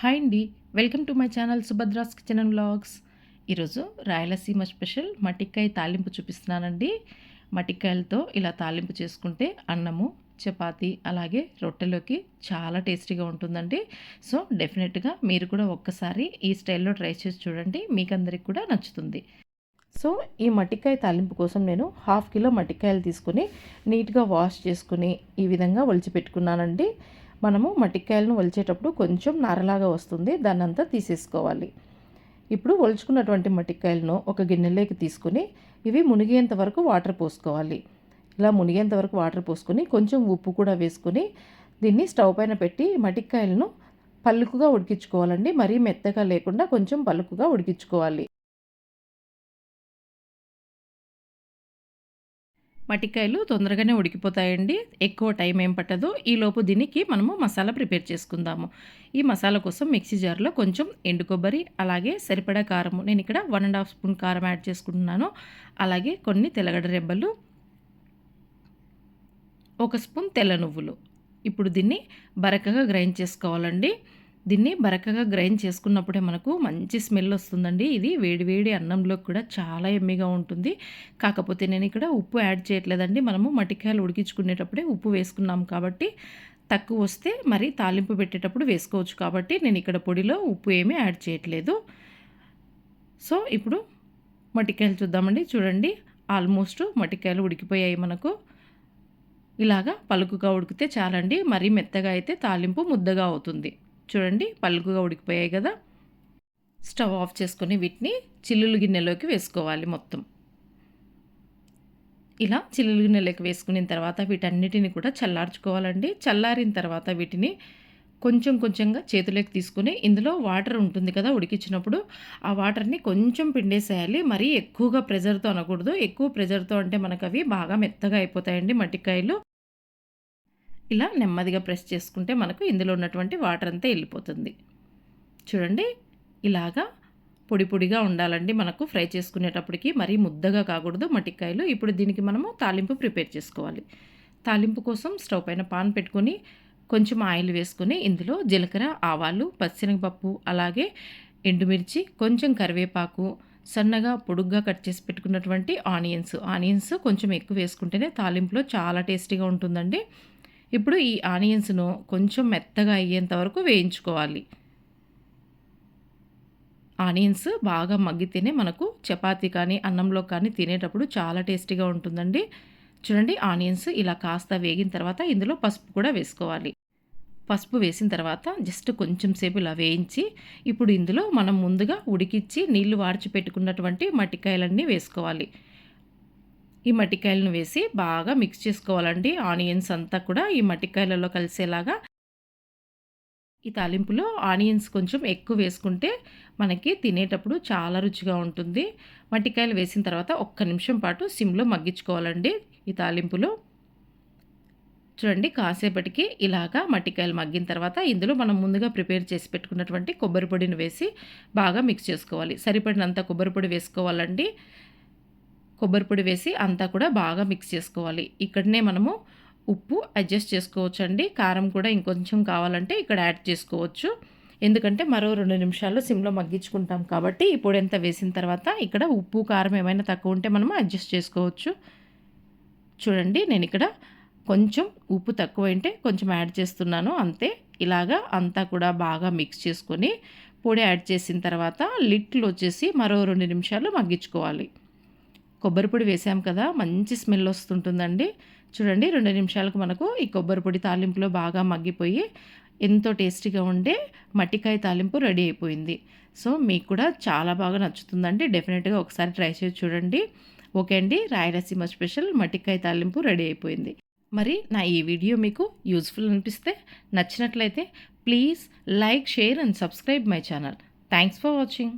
Hi అండి. Welcome to my channel Subhadra's kitchen and vlogs. ఈరోజు Rayalaseema special మటిక్కాయ తాలింపు చూపిస్తున్నానండి. మటిక్కాయలతో ఇలా తాలింపు చేసుకుంటే అన్నము చపాతి అలాగే రొట్టెలోకి చాలా టేస్టీగా ఉంటుందండి. సో డెఫినెట్గా మీరు కూడా ఒక్కసారి ఈ స్టైల్లో ట్రై చేసి చూడండి. మీకు అందరికి కూడా నచ్చుతుంది. సో ఈ మట్టికాయ తాలింపు కోసం నేను హాఫ్ కిలో మట్టికాయలు తీసుకుని నీట్గా వాష్ చేసుకుని ఈ విధంగా ఒలిచిపెట్టుకున్నానండి. మనము మట్టికాయలను ఒలిచేటప్పుడు కొంచెం నారలాగా వస్తుంది దాన్ని అంతా తీసేసుకోవాలి. ఇప్పుడు ఒలుచుకున్నటువంటి మట్టికాయలను ఒక గిన్నెలోకి తీసుకుని ఇవి మునిగేంత వరకు వాటర్ పోసుకోవాలి. ఇలా మునిగేంత వరకు వాటర్ పోసుకొని కొంచెం ఉప్పు కూడా వేసుకొని దీన్ని స్టవ్ పైన పెట్టి మట్టికాయలను పలుకుగా ఉడికించుకోవాలండి. మరీ మెత్తగా లేకుండా కొంచెం పలుకుగా ఉడికించుకోవాలి. మటికాయలు తొందరగానే ఉడికిపోతాయండి. ఎక్కువ టైం ఏం పట్టదు. ఈలోపు దీనికి మనము మసాలా ప్రిపేర్ చేసుకుందాము. ఈ మసాలా కోసం మిక్సీ జార్లో కొంచెం ఎండు కొబ్బరి అలాగే సరిపడా కారము. నేను ఇక్కడ వన్ అండ్ హాఫ్ స్పూన్ కారం యాడ్ చేసుకుంటున్నాను. అలాగే కొన్ని తెలగడ రెబ్బలు ఒక స్పూన్ తెల్ల నువ్వులు. ఇప్పుడు దీన్ని బరకగా గ్రైండ్ చేసుకోవాలండి. దీన్ని బరకగా గ్రైండ్ చేసుకున్నప్పుడే మనకు మంచి స్మెల్ వస్తుందండి. ఇది వేడివేడి అన్నంలో కూడా చాలా ఎమ్మిగా ఉంటుంది. కాకపోతే నేను ఇక్కడ ఉప్పు యాడ్ చేయట్లేదండి. మనము మటికాయలు ఉడికించుకునేటప్పుడే ఉప్పు వేసుకున్నాం కాబట్టి తక్కువ వస్తే మరి తాలింపు పెట్టేటప్పుడు వేసుకోవచ్చు కాబట్టి నేను ఇక్కడ పొడిలో ఉప్పు ఏమీ యాడ్ చేయట్లేదు. సో ఇప్పుడు మటికాయలు చూద్దామండి. చూడండి ఆల్మోస్ట్ మటికాయలు ఉడికిపోయాయి మనకు. ఇలాగా పలుకుగా ఉడికితే చాలండి. మరీ మెత్తగా అయితే తాలింపు ముద్దగా అవుతుంది. చూడండి పలుకుగా ఉడికిపోయాయి కదా. స్టవ్ ఆఫ్ చేసుకొని వీటిని చిల్లులు గిన్నెలోకి వేసుకోవాలి మొత్తం. ఇలా చిల్లులు గిన్నెలోకి వేసుకున్న తర్వాత వీటన్నిటిని కూడా చల్లార్చుకోవాలండి. చల్లారిన తర్వాత వీటిని కొంచెం కొంచెంగా చేతులోకి తీసుకుని ఇందులో వాటర్ ఉంటుంది కదా ఉడికించినప్పుడు ఆ వాటర్ని కొంచెం పిండేసేయాలి. మరీ ఎక్కువగా ప్రెజర్తో అనకూడదు. ఎక్కువ ప్రెజర్తో అంటే మనకు అవి బాగా మెత్తగా అయిపోతాయండి మట్టికాయలు. ఇలా నెమ్మదిగా ప్రెస్ చేసుకుంటే మనకు ఇందులో ఉన్నటువంటి వాటర్ అంతా వెళ్ళిపోతుంది. చూడండి ఇలాగా పొడి పొడిగా ఉండాలండి మనకు. ఫ్రై చేసుకునేటప్పటికి మరీ ముద్దగా కాకూడదు మటిక్కాయలు ఇప్పుడు దీనికి మనము తాలింపు ప్రిపేర్ చేసుకోవాలి. తాలింపు కోసం స్టవ్ పైన పాన్ పెట్టుకొని కొంచెం ఆయిల్ వేసుకొని ఇందులో జీలకర్ర ఆవాలు పచ్చిశనగపప్పు అలాగే ఎండుమిర్చి కొంచెం కరివేపాకు సన్నగా పొడుగ్గా కట్ చేసి పెట్టుకున్నటువంటి ఆనియన్స్. ఆనియన్స్ కొంచెం ఎక్కువ వేసుకుంటేనే తాలింపులో చాలా టేస్టీగా ఉంటుందండి. ఇప్పుడు ఈ ఆనియన్స్ను కొంచెం మెత్తగా అయ్యేంత వరకు వేయించుకోవాలి. ఆనియన్స్ బాగా మగ్గితేనే మనకు చపాతీ కానీ అన్నంలో కానీ తినేటప్పుడు చాలా టేస్టీగా ఉంటుందండి. చూడండి ఆనియన్స్ ఇలా కాస్త వేగిన తర్వాత ఇందులో పసుపు కూడా వేసుకోవాలి. పసుపు వేసిన తర్వాత జస్ట్ కొంచెం సేపు ఇలా వేయించి ఇప్పుడు ఇందులో మనం ముందుగా ఉడికిచ్చి నీళ్ళు వార్చి పెట్టుకున్నటువంటి మట్టికాయలన్నీ వేసుకోవాలి. ఈ మట్టికాయలను వేసి బాగా మిక్స్ చేసుకోవాలండి. ఆనియన్స్ అంతా కూడా ఈ మట్టికాయలలో కలిసేలాగా. ఈ తాలింపులో ఆనియన్స్ కొంచెం ఎక్కువ వేసుకుంటే మనకి తినేటప్పుడు చాలా రుచిగా ఉంటుంది. మట్టికాయలు వేసిన తర్వాత ఒక్క నిమిషం పాటు సిమ్లో మగ్గించుకోవాలండి ఈ తాలింపులో. చూడండి కాసేపటికి ఇలాగా మట్టికాయలు మగ్గిన తర్వాత ఇందులో మనం ముందుగా ప్రిపేర్ చేసి పెట్టుకున్నటువంటి కొబ్బరి పొడిని వేసి బాగా మిక్స్ చేసుకోవాలి. సరిపడినంత కొబ్బరి పొడి వేసుకోవాలండి. కొబ్బరి పొడి వేసి అంతా కూడా బాగా మిక్స్ చేసుకోవాలి. ఇక్కడనే మనము ఉప్పు అడ్జస్ట్ చేసుకోవచ్చు అండి కారం కూడా ఇంకొంచెం కావాలంటే ఇక్కడ యాడ్ చేసుకోవచ్చు. ఎందుకంటే మరో రెండు నిమిషాలు సిమ్లో మగ్గించుకుంటాం కాబట్టి ఈ పొడి ఎంత వేసిన తర్వాత ఇక్కడ ఉప్పు కారం ఏమైనా తక్కువ ఉంటే మనము అడ్జస్ట్ చేసుకోవచ్చు. చూడండి నేను ఇక్కడ కొంచెం ఉప్పు తక్కువ అంటే కొంచెం యాడ్ చేస్తున్నాను. అంతే. ఇలాగా అంతా కూడా బాగా మిక్స్ చేసుకొని పొడి యాడ్ చేసిన తర్వాత లిట్లు వచ్చేసి మరో రెండు నిమిషాలు మగ్గించుకోవాలి. కొబ్బరి పొడి వేసాం కదా మంచి స్మెల్ వస్తుంటుందండి. చూడండి రెండు నిమిషాలకు మనకు ఈ కొబ్బరి పొడి తాలింపులో బాగా మగ్గిపోయి ఎంతో టేస్టీగా ఉండే మట్టికాయ తాలింపు రెడీ అయిపోయింది. సో మీకు కూడా చాలా బాగా నచ్చుతుందండి. డెఫినెట్గా ఒకసారి ట్రై చేసి చూడండి. ఓకే అండి రాయలసీమ స్పెషల్ మట్టికాయ తాలింపు రెడీ అయిపోయింది. మరి నా ఈ వీడియో మీకు యూస్ఫుల్ అనిపిస్తే నచ్చినట్లయితే please like share and subscribe my channel. Thanks for watching.